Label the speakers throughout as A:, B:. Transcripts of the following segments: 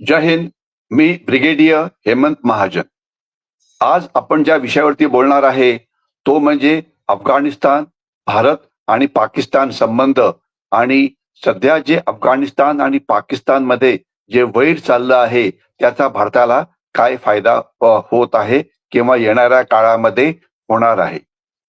A: जय हिंद मी ब्रिगेडियर हेमंत महाजन. आज आपण ज्या विषयावरती बोलणार आहे तो म्हणजे अफगाणिस्तान भारत आणि पाकिस्तान संबंध आणि सध्या जे अफगाणिस्तान आणि पाकिस्तानमध्ये जे वैर चाललं आहे त्याचा भारताला काय फायदा होत आहे किंवा येणाऱ्या काळामध्ये होणार आहे.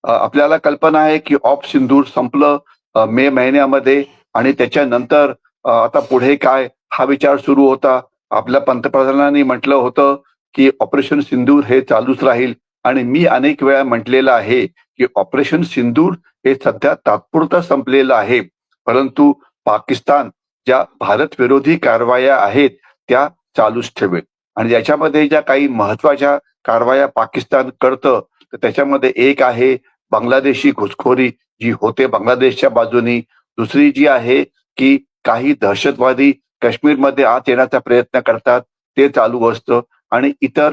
A: आपल्याला कल्पना आहे की ऑफ सिंदूर संपलं मे महिन्यामध्ये आणि त्याच्यानंतर आता पुढे काय हा विचार सुरू होता आपल्या पंतप्रधानांनी म्हटलं होतं की ऑपरेशन सिंदूर हे चालूच राहील. आणि मी अनेक वेळा म्हटलेलं आहे की ऑपरेशन सिंदूर हे सध्या तात्पुरता संपलेलं आहे. परंतु पाकिस्तान ज्या भारत विरोधी कारवाया आहेत त्या चालूच ठेवेल. आणि याच्यामध्ये ज्या काही महत्त्वाच्या कारवाया पाकिस्तान करतं तर त्याच्यामध्ये एक आहे बांगलादेशी घुसखोरी जी होते बांगलादेशच्या बाजूनी. दुसरी जी आहे की काही दहशतवादी काश्मीरमध्ये आत येण्याचा प्रयत्न करतात ते चालू असतं. आणि इतर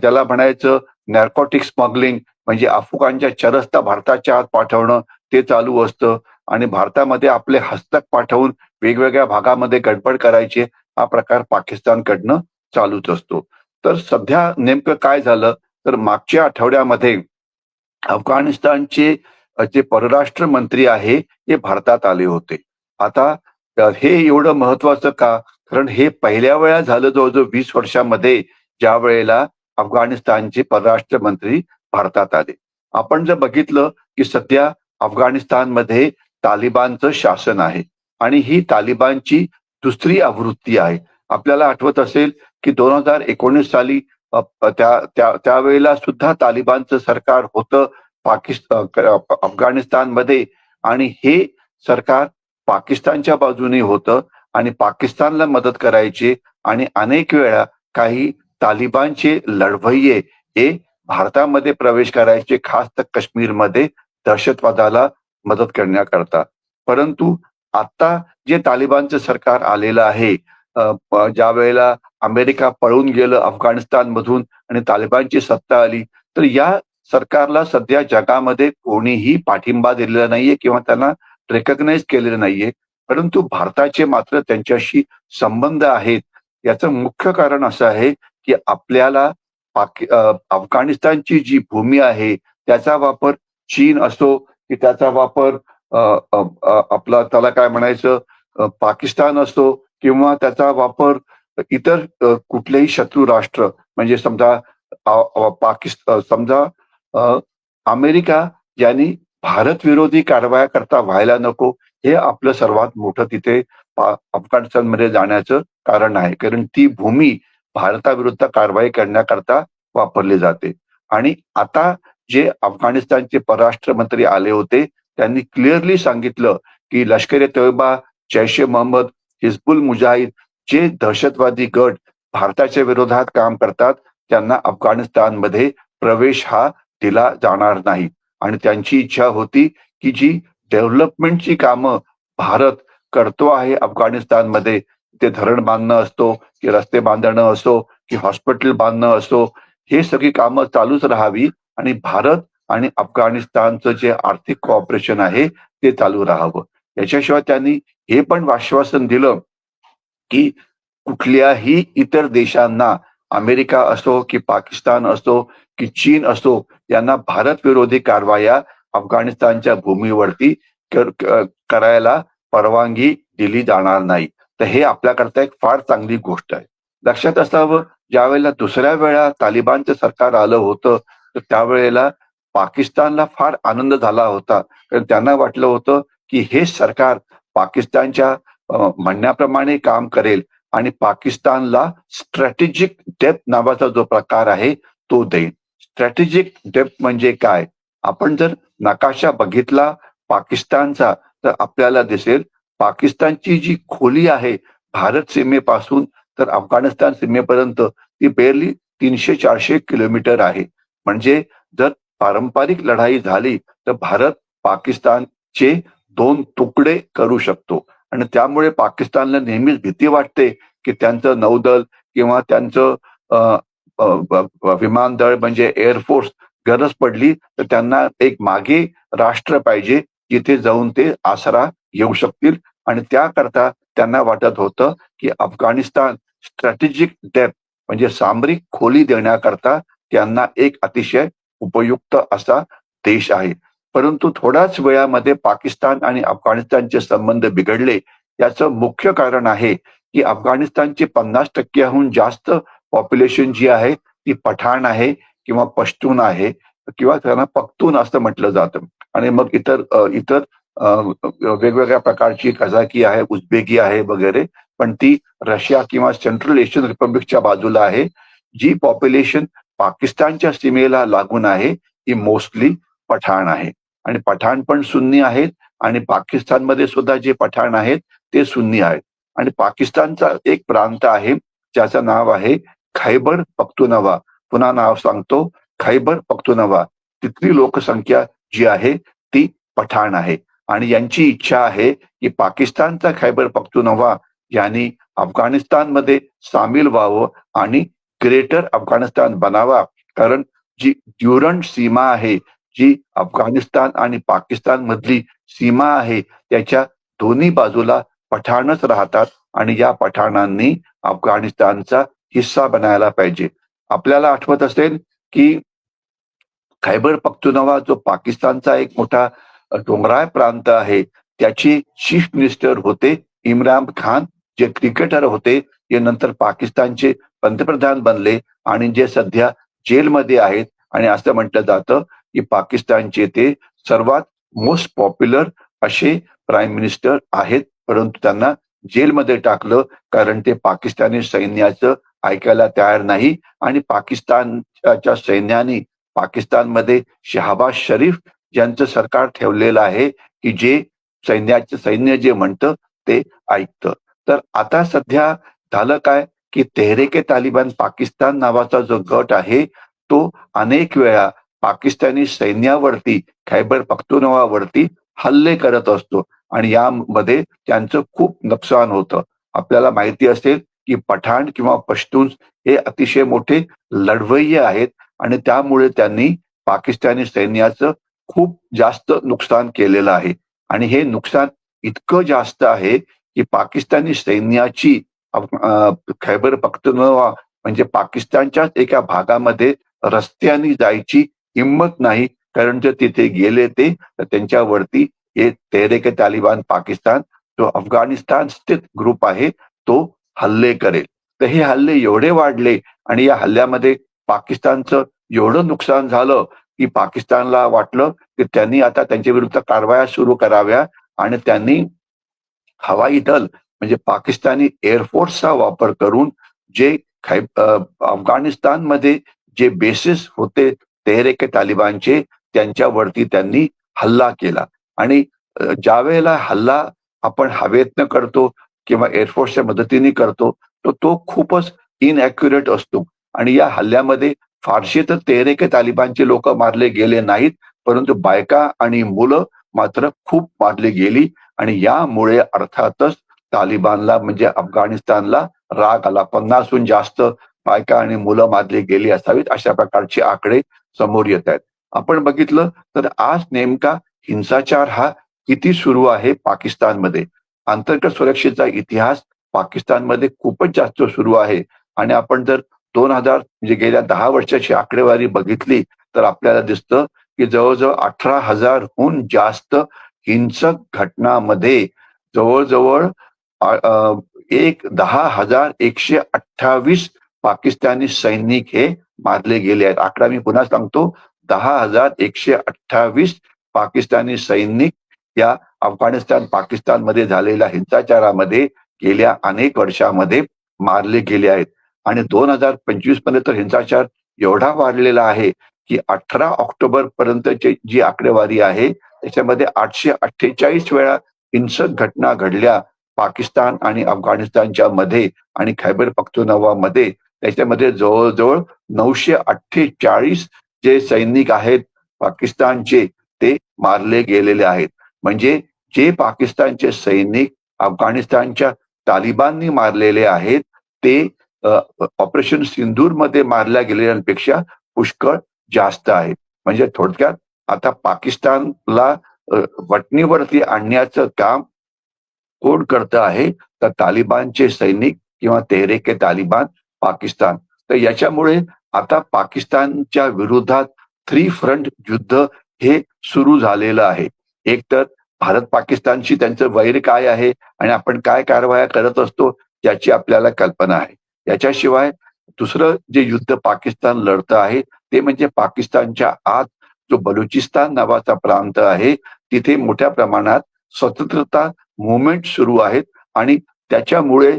A: ज्याला म्हणायचं नॅर्कोटिक स्मगलिंग म्हणजे अफगाणच्या चरस्ता भारताच्या आत पाठवणं ते चालू असतं. आणि भारतामध्ये आपले हस्तक पाठवून वेगवेगळ्या भागामध्ये गडबड करायचे हा प्रकार पाकिस्तानकडनं चालूच असतो. तर सध्या नेमकं काय झालं? तर मागच्या आठवड्यामध्ये अफगाणिस्तानचे जे परराष्ट्र मंत्री आहे ते भारतात आले होते. आता हे एवढं महत्वाचं का? कारण हे पहिल्या वेळा झालं जवळजवळ वीस वर्षामध्ये ज्या वेळेला अफगाणिस्तानचे परराष्ट्र मंत्री भारतात आले. आपण जर बघितलं की सध्या अफगाणिस्तानमध्ये तालिबानचं शासन आहे आणि ही तालिबानची दुसरी आवृत्ती आहे. आपल्याला आठवत असेल की दोन हजार एकोणीस साली त्या त्यावेळेला सुद्धा तालिबानचं सरकार होतं पाकिस्तान अफगाणिस्तानमध्ये आणि हे सरकार पाकिस्तानच्या बाजूने होतं आणि पाकिस्तानला मदत करायचे आणि अनेक वेळा काही तालिबानचे लढवय्ये हे भारतामध्ये प्रवेश करायचे खास तर काश्मीरमध्ये दहशतवादाला मदत करण्याकरता. परंतु आता जे तालिबानचं सरकार आलेलं आहे ज्या वेळेला अमेरिका पळून गेलं अफगाणिस्तान मधून आणि तालिबानची सत्ता आली तर या सरकारला सध्या जगामध्ये कोणीही पाठिंबा दिलेला नाहीये किंवा त्यांना रेकग्नाइज केलेलं नाहीये. परंतु भारताचे मात्र त्यांच्याशी संबंध आहेत. याचं मुख्य कारण असं आहे की आपल्याला पाकि अफगाणिस्तानची जी भूमी आहे त्याचा वापर चीन असो की त्याचा वापर आपला त्याला काय म्हणायचं पाकिस्तान असतो किंवा त्याचा वापर इतर कुठलेही शत्रू राष्ट्र म्हणजे समजा पाकिस्तान समजा अमेरिका ज्यांनी भारत विरोधी कारवाया करता व्हायला नको हे आपलं सर्वात मोठं तिथे अफगाणिस्तानमध्ये जाण्याचं कारण आहे. कारण ती भूमी भारताविरुद्ध कारवाई करण्याकरता वापरली जाते. आणि आता जे अफगाणिस्तानचे परराष्ट्र मंत्री आले होते त्यांनी क्लिअरली सांगितलं की लष्कर ए तोयबा जैश ए मोहम्मद हिजबुल मुजाहिद जे दहशतवादी गट भारताच्या विरोधात काम करतात त्यांना अफगाणिस्तानमध्ये प्रवेश हा दिला जाणार नाही. आणि त्यांची इच्छा होती की जी डेव्हलपमेंटची कामं भारत करतो आहे अफगाणिस्तानमध्ये ते धरण बांधणं असतो की रस्ते बांधणं असो की हॉस्पिटल बांधणं असो हे सगळी कामं चालूच राहावी आणि भारत आणि अफगाणिस्तानचं जे आर्थिक कॉपरेशन आहे ते चालू राहावं. याच्याशिवाय त्यांनी हे पण आश्वासन दिलं की कुठल्याही इतर देशांना अमेरिका असो की पाकिस्तान असो की चीन असो यांना भारत विरोधी कारवाया अफगाणिस्तानच्या भूमीवरती करायला परवानगी दिली जाणार नाही. तर हे आपल्याकरता एक फार चांगली गोष्ट आहे. लक्षात असावं ज्या वेळेला दुसऱ्या वेळा तालिबानचं सरकार आलं होतं तर त्यावेळेला पाकिस्तानला फार आनंद झाला होता. कारण त्यांना वाटलं होतं की हे सरकार पाकिस्तानच्या म्हणण्याप्रमाणे काम करेल. आणि पाकिस्तानला स्ट्रॅटेजिक डेप्थ नावाचा जो प्रकार आहे तो देईल. स्ट्रॅटेजिक डेप्थ म्हणजे काय? आपण जर नकाशा बघितला पाकिस्तानचा तर आपल्याला दिसेल पाकिस्तानची जी खोली आहे भारत सीमेपासून तर अफगाणिस्तान सीमेपर्यंत ती बेरली तीनशे चारशे किलोमीटर आहे. म्हणजे जर पारंपरिक लढाई झाली तर भारत पाकिस्तानचे दोन तुकडे करू शकतो. आणि त्यामुळे पाकिस्तानला नेहमीच भीती वाटते की त्यांचं नौदल किंवा त्यांचं विमानदळ म्हणजे एअरफोर्स गरज पडली तर त्यांना एक मागे राष्ट्र पाहिजे जिथे जाऊन ते आसरा येऊ शकतील. आणि त्याकरता त्यांना वाटत होतं की अफगाणिस्तान स्ट्रॅटेजिक डेप्थ म्हणजे सामरिक खोली देण्याकरता त्यांना एक अतिशय उपयुक्त असा देश आहे. परंतु थोड्याच वेळामध्ये पाकिस्तान आणि अफगाणिस्तानचे संबंध बिघडले. याचं मुख्य कारण आहे की अफगाणिस्तानचे पन्नास टक्क्याहून जास्त पॉप्युलेशन जी आहे ती पठाण आहे किंवा पश्तून आहे किंवा त्यांना पख्तून असं म्हटलं जातं. आणि मग इतर इतर वेगवेगळ्या प्रकारची कझाकी आहे उझबेकी आहे वगैरे पण ती रशिया किंवा सेंट्रल एशियन रिपब्लिकच्या बाजूला आहे. जी पॉप्युलेशन पाकिस्तानच्या सीमेला लागून आहे ती मोस्टली पठाण आहे. आणि पठाण पण सुन्नी आहेत आणि पाकिस्तानमध्ये सुद्धा जे पठाण आहेत ते सुन्नी आहेत. आणि पाकिस्तानचा एक प्रांत आहे ज्याचं नाव आहे खैबर पख्तुनवा. पुन्हा नाव सांगतो खैबर पख्तुनवा. तिथली लोकसंख्या जी आहे ती पठाण आहे. आणि यांची इच्छा आहे की पाकिस्तानचा खैबर पख्तुनवा यांनी अफगाणिस्तानमध्ये सामील व्हावं आणि ग्रेटर अफगाणिस्तान बनावा. कारण जी ड्युरंट सीमा आहे जी अफगाणिस्तान आणि पाकिस्तान मधली सीमा आहे त्याच्या दोन्ही बाजूला पठाणच राहतात आणि या पठाणांनी अफगाणिस्तानचा हिस्सा बनायला पाहिजे. आपल्याला आठवत असेल की खैबर पख्तुनवा जो पाकिस्तानचा एक मोठा डोंगराळ प्रांत आहे त्याचे चीफ मिनिस्टर होते इम्रान खान जे क्रिकेटर होते जे नंतर पाकिस्तानचे पंतप्रधान बनले आणि जे सध्या जेलमध्ये आहेत. आणि असं म्हटलं जातं की पाकिस्तानचे ते सर्वात मोस्ट पॉप्युलर असे प्राईम मिनिस्टर आहेत. परंतु त्यांना जेलमध्ये टाकलं कारण ते पाकिस्तानी सैन्याचं ऐकायला तयार नाही आणि पाकिस्तानच्या सैन्याने पाकिस्तानमध्ये शहाबाज शरीफ ज्यांचं सरकार ठेवलेलं आहे की जे सैन्याचे सैन्य जे म्हणतं ते ऐकतं. तर आता सध्या झालं काय की तेहरेके तालिबान पाकिस्तान नावाचा जो गट आहे तो अनेक वेळा पाकिस्तानी सैन्यावरती खैबर पख्तुनवावरती हल्ले करत असतो. आणि यामध्ये त्यांचं खूप नुकसान होतं. आपल्याला माहिती असेल की पठाण किंवा पश्तून हे अतिशय मोठे लढवय्य आहेत आणि त्यामुळे त्यांनी पाकिस्तानी सैन्याचं खूप जास्त नुकसान केलेलं आहे. आणि हे नुकसान इतकं जास्त आहे की पाकिस्तानी सैन्याची खैबर पख्तनवा म्हणजे पाकिस्तानच्याच एका भागामध्ये रस्त्याने जायची हिंमत नाही. कारण ते तिथे गेले ते तर त्यांच्यावरती हे तेहरेके तालिबान पाकिस्तान जो अफगाणिस्तान स्थित ग्रुप आहे तो हल्ले करेल. तर हे हल्ले एवढे वाढले आणि या हल्ल्यामध्ये पाकिस्तानचं एवढं नुकसान झालं की पाकिस्तानला वाटलं की त्यांनी आता त्यांच्या विरुद्ध कारवाया सुरू कराव्या आणि त्यांनी हवाई दल म्हणजे पाकिस्तानी एअरफोर्सचा वापर करून जे खै अफगाणिस्तानमध्ये जे बेसिस होते तेहरेके तालिबानचे त्यांच्यावरती त्यांनी हल्ला केला. आणि ज्या वेळेला हल्ला आपण हवेतनं करतो किंवा एअरफोर्सच्या मदतीने करतो तर तो खूपच इनअक्युरेट असतो. आणि या हल्ल्यामध्ये फारसे तर तेहरेके तालिबानचे लोक मारले गेले नाहीत परंतु बायका आणि मुलं मात्र खूप मारली गेली. आणि यामुळे अर्थातच तालिबानला म्हणजे अफगाणिस्तानला राग आला. पन्नासहून जास्त बायका आणि मुलं मारली गेली असावीत अशा प्रकारचे आकडे समोर येत आहेत. आपण बघितलं तर आज नेमका हिंसाचार हा किती सुरू आहे पाकिस्तानमध्ये? अंतर्गत सुरक्षेचा इतिहास पाकिस्तानमध्ये खूपच जास्त सुरू आहे. आणि आपण जर दोन हजार म्हणजे गेल्या दहा वर्षाची आकडेवारी बघितली तर आपल्याला दिसतं की जवळजवळ अठरा हजारहून जास्त हिंसक घटनामध्ये जवळजवळ एक दहा हजार एकशे अठ्ठावीस पाकिस्तानी सैनिक हे मारले गेले आहेत. आकडा मी पुन्हा सांगतो दहा हजार एकशे अठ्ठावीस पाकिस्तानी सैनिक या अफगाणिस्तान पाकिस्तानमध्ये झालेल्या हिंसाचारामध्ये गेल्या अनेक वर्षामध्ये मारले गेले आहेत. आणि दोन हजार पंचवीसमध्ये तर हिंसाचार एवढा वाढलेला आहे की अठरा ऑक्टोबर पर्यंतची जी आकडेवारी आहे त्याच्यामध्ये आठशे अठ्ठेचाळीस वेळा हिंसक घटना घडल्या पाकिस्तान आणि अफगाणिस्तानच्या मध्ये आणि खैबर पख्तुनवा मध्ये त्याच्यामध्ये जवळजवळ नऊशे अठ्ठेचाळीस जे सैनिक आहेत पाकिस्तानचे ते मारले गेलेले आहेत. म्हणजे जे पाकिस्तानचे सैनिक अफगाणिस्तानच्या तालिबाननी मारलेले आहेत ते ऑपरेशन सिंदूरमध्ये मारल्या गेलेल्यांपेक्षा पुष्कळ जास्त आहे म्हणजे थोडक्यात आता पाकिस्तानला वटणीवरती आणण्याचं काम कोण करत आहे? तर तालिबानचे सैनिक किंवा तेहरेक ए तालिबान पाकिस्तान. तर याच्यामुळे आता पाकिस्तानच्या विरोधात थ्री फ्रंट युद्ध हे सुरू झालेलं आहे. एक तर भारत पाकिस्तानशी त्यांचं वैर काय आहे आणि आपण काय कारवाया करत असतो त्याची आपल्याला कल्पना आहे. याच्याशिवाय दुसरं जे युद्ध पाकिस्तान लढतं आहे ते म्हणजे पाकिस्तानच्या आत जो बलुचिस्तान नावाचा प्रांत आहे तिथे मोठ्या प्रमाणात स्वतंत्रता मुवमेंट सुरू आहेत आणि त्याच्यामुळे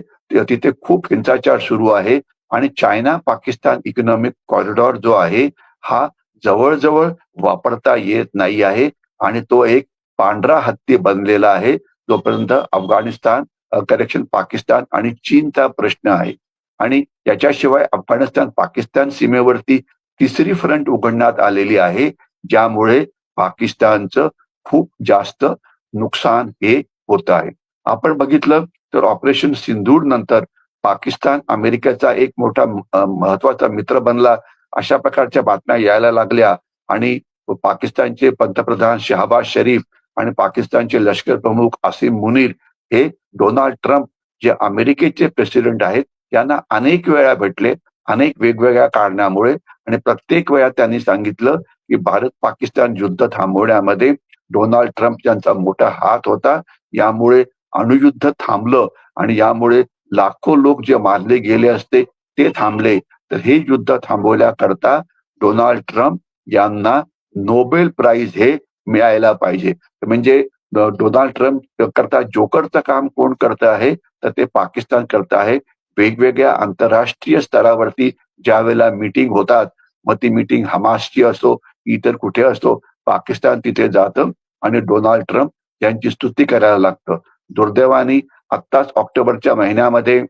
A: तिथे खूप हिंसाचार सुरू आहे. आणि चायना पाकिस्तान इकॉनॉमिक कॉरिडॉर जो आहे हा जवळजवळ वापरता येत नाही आहे. आणि तो एक पांढरा हत्ती बनलेला आहे. जोपर्यंत अफगाणिस्तान करेक्शन पाकिस्तान आणि चीनचा प्रश्न आहे. आणि याच्याशिवाय अफगाणिस्तान पाकिस्तान सीमेवरती तिसरी फ्रंट उघडण्यात आलेली आहे. ज्यामुळे पाकिस्तानचं खूप जास्त नुकसान हे होत आहे. आपण बघितलं तर ऑपरेशन सिंधूर नंतर पाकिस्तान अमेरिकेचा एक मोठा महत्त्वाचा मित्र बनला अशा प्रकारच्या बातम्या यायला लागल्या. आणि पाकिस्तानचे पंतप्रधान शहाबाज शरीफ आणि पाकिस्तानचे लष्कर प्रमुख आसिम मुनीर हे डोनाल्ड ट्रम्प जे अमेरिकेचे प्रेसिडेंट आहेत त्यांना अनेक वेळा भेटले अनेक वेगवेगळ्या कारणामुळे आणि प्रत्येक वेळा त्यांनी सांगितलं की भारत पाकिस्तान युद्ध थांबवण्यामध्ये डोनाल्ड ट्रम्प यांचा मोठा हात होता. यामुळे अणुयुद्ध थांबलं आणि यामुळे लाखो लोक जे मारले गेले असते ते थांबले. तर हे युद्ध थांबवल्याकरता डोनाल्ड ट्रम्प यांना नोबेल प्राइज हे मिळायला पाहिजे. म्हणजे डोनाल्ड ट्रम्प करता जोकरचं काम कोण करत आहे? तर ते पाकिस्तान करत आहे. वेगवेगळ्या आंतरराष्ट्रीय स्तरावरती ज्या वेळेला मिटिंग होतात मग ती मिटिंग हमासची असो इतर कुठे असतो पाकिस्तान तिथे जातं आणि डोनाल्ड ट्रम्प यांची स्तुती करायला लागतं. दुर्दैवानी आत्ताच ऑक्टोबरच्या महिन्यामध्ये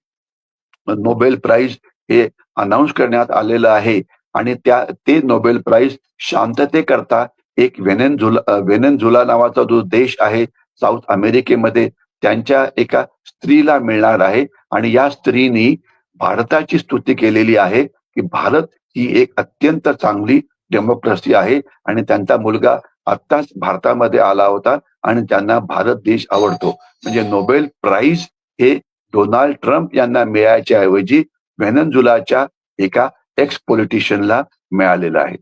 A: नोबेल प्राइज हे अनाऊन्स करण्यात आलेलं आहे. आणि त्या ते नोबेल प्राइज शांततेकरता एक वेनेनझुला वेनेनझुला नावाचा जो देश आहे साऊथ अमेरिकेमध्ये त्यांच्या एका स्त्रीला मिळणार आहे. आणि या स्त्रीनी भारताची स्तुती केलेली आहे की भारत ही एक अत्यंत चांगली डेमोक्रेसी आहे. आणि त्यांचा मुलगा आत्ताच भारतामध्ये आला होता आणि त्यांना भारत देश आवडतो. म्हणजे नोबेल प्राइज हे डोनाल्ड ट्रम्प यांना मिळायच्या ऐवजी व्हेनझुलाच्या एका एक्स पॉलिटिशियनला मिळालेलं आहे.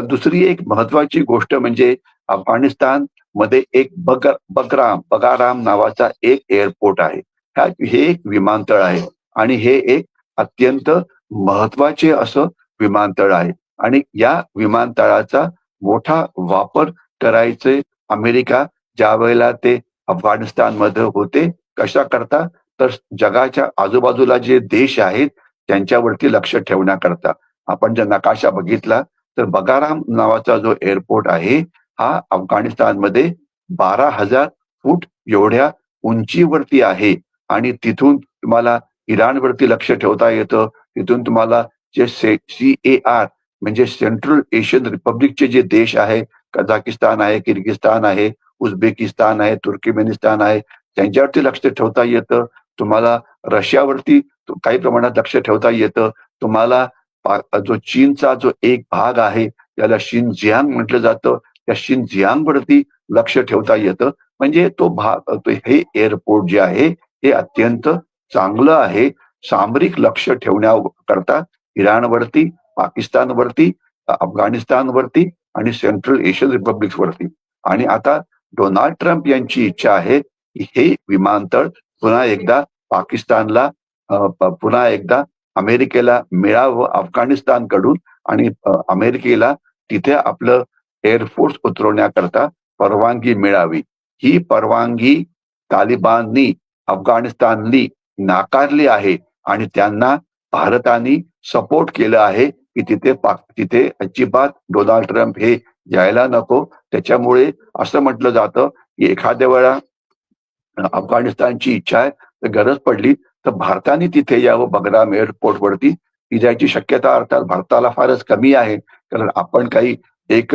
A: दुसरी एक महत्वाची गोष्ट म्हणजे अफगाणिस्तानमध्ये एक बग बगराम बगाराम नावाचा एक एअरपोर्ट आहे. हे एक विमानतळ आहे आणि हे एक अत्यंत महत्त्वाचे असं विमानतळ आहे. आणि या विमानतळाचा मोठा वापर करायचे. अमेरिका ज्या वेळेला ते अफगाणिस्तानमध्ये होते कशा करता? तर जगाच्या आजूबाजूला जे देश आहेत त्यांच्यावरती लक्ष ठेवण्याकरता. आपण जर नकाशा बघितला तर बगाराम नावाचा जो एअरपोर्ट आहे हा अफगाणिस्तानमध्ये बारा हजार फूट एवढ्या उंचीवरती आहे. आणि तिथून तुम्हाला इराणवरती लक्ष ठेवता येतं. तिथून तुम्हाला जे सी ए आर म्हणजे सेंट्रल एशियन रिपब्लिकचे जे देश आहे कझाकिस्तान आहे किर्गिस्तान आहे उझबेकिस्तान आहे तुर्कमेनिस्तान आहे त्यांच्यावरती लक्ष ठेवता येतं. तुम्हाला रशियावरती काही प्रमाणात लक्ष ठेवता येतं. तुम्हाला जो चीनचा जो एक भाग आहे त्याला शिन जियांग म्हटलं जातं. त्या शिन जियांगवरती लक्ष ठेवता येतं. म्हणजे तो भाग हे एअरपोर्ट जे आहे हे अत्यंत चांगलं आहे. सामरिक लक्ष ठेवण्याकरता इराणवरती पाकिस्तानवरती अफगाणिस्तानवरती आणि सेंट्रल एशियन रिपब्लिक वरती. आणि आता डोनाल्ड ट्रम्प यांची इच्छा आहे की हे विमानतळ पुन्हा एकदा पाकिस्तानला पुन्हा एकदा अमेरिकेला मिळावं अफगाणिस्तानकडून आणि अमेरिकेला तिथे आपलं एअरफोर्स उतरवण्याकरता परवानगी मिळावी. ही परवानगी तालिबाननी अफगाणिस्ताननी नाकारली आहे आणि त्यांना भारताने सपोर्ट केलं आहे की तिथे पाक तिथे अजिबात डोनाल्ड ट्रम्प हे जायला नको. त्याच्यामुळे असं म्हटलं जातं की एखाद्या वेळा अफगाणिस्तानची इच्छा आहे तर गरज पडली तर भारताने तिथे यावं बगराम एअरपोर्ट वरती जायची शक्यता अर्थात भारताला फारच कमी आहे कारण आपण काही एक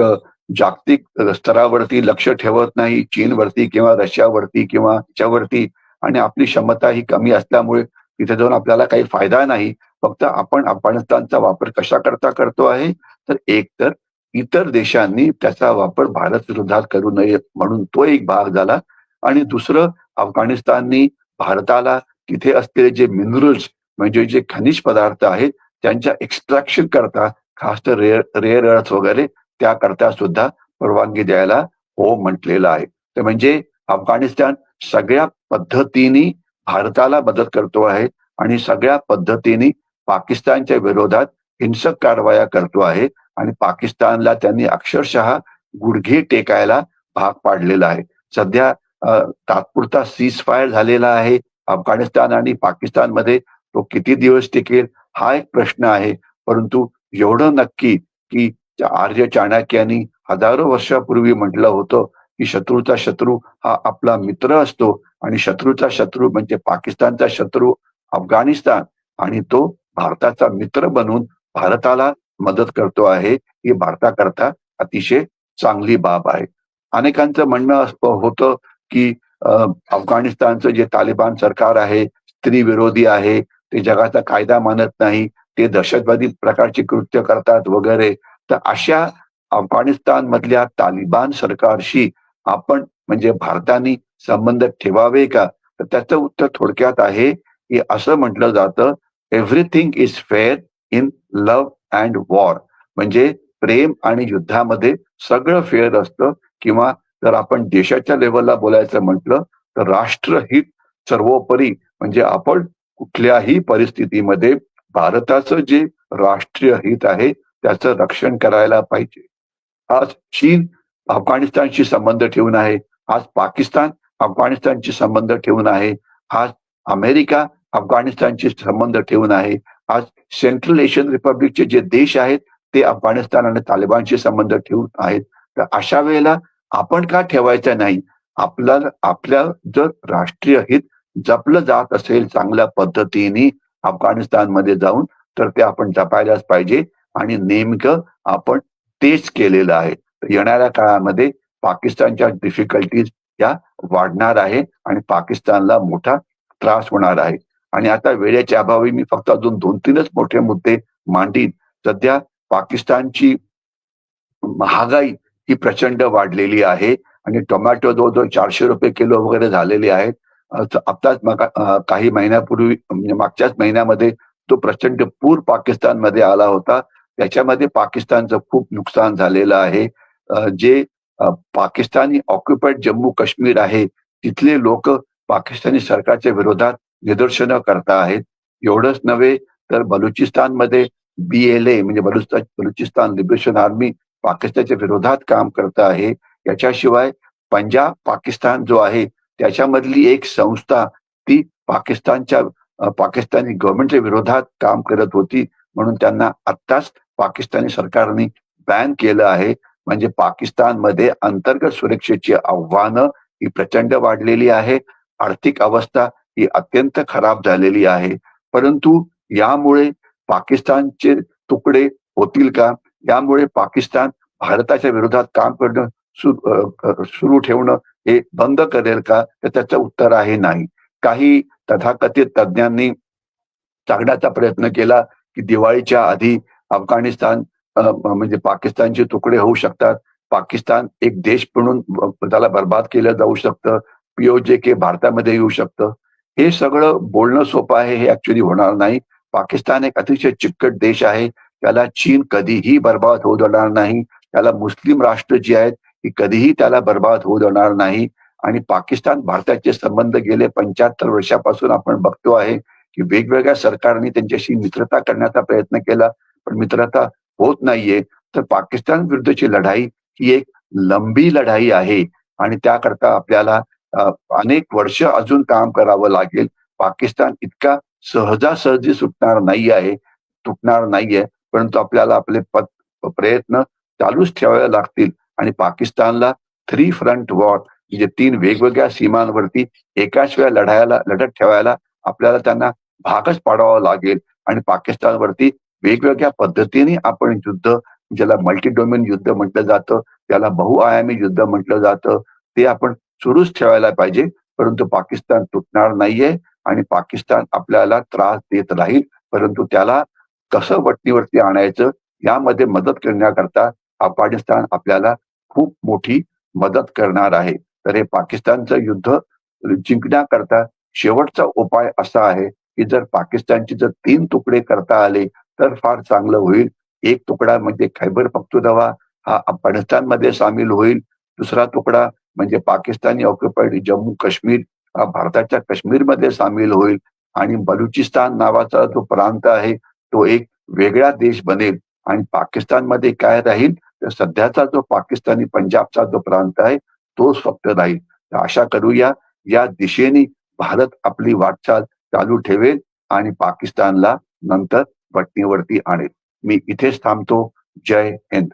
A: जागतिक स्तरावरती लक्ष ठेवत नाही चीनवरती किंवा रशियावरती किंवा त्याच्यावरती आणि आपली क्षमता ही कमी असल्यामुळे तिथे जाऊन आपल्याला काही फायदा नाही. फक्त आपण अफगाणिस्तानचा वापर कशा करता करतो आहे? तर एक तर इतर देशांनी त्याचा वापर भारत विरोधात करू नये म्हणून तो एक भाग झाला. आणि दुसरं अफगाणिस्ताननी भारताला तिथे असलेले जे मिनरल्स म्हणजे जे खनिज पदार्थ आहेत त्यांच्या एक्स्ट्रॅक्शन करता खास तर रेअर रेअर अर्थ वगैरे त्याकरता सुद्धा परवानगी द्यायला हो म्हटलेला आहे. तर म्हणजे अफगाणिस्तान सगळ्या पद्धतीने भारताला मदत करतो आहे आणि सगळ्या पद्धतीने पाकिस्तानच्या विरोधात हिंसक कारवाया करतो आहे आणि पाकिस्तानला त्यांनी अक्षरशः गुडघे टेकायला भाग पाडलेला आहे. सध्या तात्पुरता सीज फायर झालेला आहे. अफगाणिस्तान आणि पाकिस्तानमध्ये तो किती दिवस टिकेल हा एक प्रश्न आहे. परंतु एवढं नक्की की आर्य चाणक्यांनी हजारो वर्षापूर्वी म्हटलं होतं की शत्रूचा शत्रू हा आपला मित्र असतो आणि शत्रूचा शत्रू म्हणजे पाकिस्तानचा शत्रू अफगाणिस्तान आणि तो भारताचा मित्र बनून भारताला मदत करतो आहे. ही भारताकरता अतिशय चांगली बाब आहे. अनेकांचं म्हणणं होतं की अफगाणिस्तानचं जे तालिबान सरकार आहे स्त्री विरोधी आहे ते जगाचा कायदा मानत नाही ते दहशतवादी प्रकारची कृत्य करतात वगैरे. तर अशा अफगाणिस्तान मधल्या तालिबान सरकारशी आपण म्हणजे भारताने संबंध ठेवावे का? तर त्याचं उत्तर थोडक्यात आहे की असं म्हटलं जातं everything is fair in love and war म्हणजे प्रेम आणि युद्धामध्ये सगळं फेअर असतं. किंवा जर आपण देशाच्या लेवलला बोलायचं म्हटलं तर राष्ट्रहित सर्वोपरी म्हणजे आपण कुठल्याही परिस्थितीमध्ये भारताचं जे राष्ट्रीय हित आहे त्याचं रक्षण करायला पाहिजे. आज चीन अफगाणिस्तानशी संबंध ठेवून आहे. आज पाकिस्तान अफगाणिस्तानशी संबंध ठेवून आहे. आज अमेरिका अफगाणिस्तानशी संबंध ठेवून आहे. आज सेंट्रल एशियन रिपब्लिकचे जे देश आहेत ते अफगाणिस्तान आणि तालिबानशी संबंध ठेवून आहेत. तर अशा वेळेला आपण का ठेवायचं नाही? आपला आपल्या जर राष्ट्रीय हित जपलं जात असेल चांगल्या पद्धतीने अफगाणिस्तानमध्ये जाऊन तर ते आपण जपायलाच पाहिजे आणि नेमकं आपण तेच केलेलं आहे. येणाऱ्या काळामध्ये पाकिस्तानच्या डिफिकल्टीज या वाढणार आहे आणि पाकिस्तानला मोठा त्रास होणार आहे. आणि आता वेळेच्या अभावी मी फक्त अजून दोन तीनच मोठे मुद्दे मांडीन. सध्या पाकिस्तानची महागाई ही प्रचंड वाढलेली आहे आणि टोमॅटो जवळजवळ चारशे रुपये किलो वगैरे झालेले आहेत आताच काही महिन्यापूर्वी म्हणजे मागच्याच महिन्यामध्ये तो प्रचंड पूर पाकिस्तानमध्ये आला होता. त्याच्यामध्ये पाकिस्तानचं खूप नुकसान झालेलं आहे. जे पाकिस्तानी ऑक्युपाईड जम्मू काश्मीर आहे तिथले लोक पाकिस्तानी सरकारच्या विरोधात निदर्शनं करता आहेत. एवढंच नव्हे तर बलुचिस्तानमध्ये बी एल ए म्हणजे बलुस्ता बलुचिस्तान लिबरेशन आर्मी पाकिस्तानच्या विरोधात काम करत आहे. याच्याशिवाय पंजाब पाकिस्तान जो आहे त्याच्यामधली एक संस्था ती पाकिस्तानच्या पाकिस्तानी गव्हर्नमेंटच्या विरोधात काम करत होती. म्हणून त्यांना आत्ताच पाकिस्तानी सरकारने बॅन केलं आहे. म्हणजे पाकिस्तानमध्ये अंतर्गत सुरक्षेची आव्हानं ही प्रचंड वाढलेली आहे. आर्थिक अवस्था ही अत्यंत खराब झालेली आहे. परंतु यामुळे पाकिस्तानचे तुकडे होतील का? यामुळे पाकिस्तान भारताच्या विरोधात काम करणं सुरू ठेवणं हे बंद करेल का? तर त्याचं उत्तर आहे नाही. काही तथाकथित तज्ज्ञांनी सांगण्याचा प्रयत्न केला की दिवाळीच्या आधी अफगाणिस्तान म्हणजे पाकिस्तानचे तुकडे होऊ शकतात. पाकिस्तान एक देश म्हणून त्याला बर्बाद केलं जाऊ शकतं. पीओजे के भारतामध्ये येऊ शकतं. हे सगळं बोलणं सोपं आहे हे ऍक्च्युली होणार नाही. पाकिस्तान एक अतिशय चिकट देश आहे. त्याला चीन कधीही बर्बाद होऊ देणार नाही. त्याला मुस्लिम राष्ट्र जी आहेत ती कधीही त्याला बर्बाद होऊ देणार नाही. आणि पाकिस्तान भारताचे संबंध गेले पंच्याहत्तर वर्षापासून आपण बघतो आहे की वेगवेगळ्या सरकारने त्यांच्याशी मित्रता करण्याचा प्रयत्न केला पण मित्रता होत नाहीये. तर पाकिस्तान विरुद्धची लढाई ही एक लंबी लढाई आहे. आणि त्याकरता आपल्याला अनेक वर्ष अजून काम करावं लागेल. पाकिस्तान इतका सहजासहजी सुटणार नाही आहे तुटणार नाहीये परंतु आपल्याला आपले पद प्रयत्न चालूच ठेवावे लागतील. आणि पाकिस्तानला थ्री फ्रंट वॉर म्हणजे तीन वेगवेगळ्या सीमांवरती एकाच वेळा लढायला लढत ठेवायला आपल्याला त्यांना भागच पाडावा लागेल. आणि पाकिस्तानवरती वेगवेगळ्या पद्धतीने आपण युद्ध ज्याला मल्टी डोमेन युद्ध म्हटलं जातं त्याला बहुआयामी युद्ध म्हटलं जातं ते आपण सुरूच ठेवायला पाहिजे. परंतु पाकिस्तान तुटणार नाहीये आणि पाकिस्तान आपल्याला त्रास देत राहील. परंतु त्याला कसं वटणीवरती आणायचं यामध्ये मदत करण्याकरता अफगाणिस्तान आपल्याला खूप मोठी मदत करणार आहे. तर हे पाकिस्तानचं युद्ध जिंकण्याकरता शेवटचा उपाय असा आहे की जर पाकिस्तानचे जर तीन तुकडे करता आले तर फार चांगलं होईल. एक तुकडा म्हणजे खैबर पख्तुनवा हा अफगाणिस्तानमध्ये सामील होईल. दुसरा तुकडा म्हणजे पाकिस्तानी ऑक्युपाईड जम्मू काश्मीर हा भारताच्या काश्मीरमध्ये सामील होईल. आणि बलुचिस्तान नावाचा जो प्रांत आहे तो एक वेगळा देश बनेल. आणि पाकिस्तानमध्ये काय राहील? तर सध्याचा जो पाकिस्तानी पंजाबचा जो प्रांत आहे तोच फक्त राहील. तर आशा करूया या दिशेने भारत आपली वाटचाल चालू ठेवेल आणि पाकिस्तानला नंतर पटणीवरती आणेल. मी इथेच थांबतो. जय हिंद.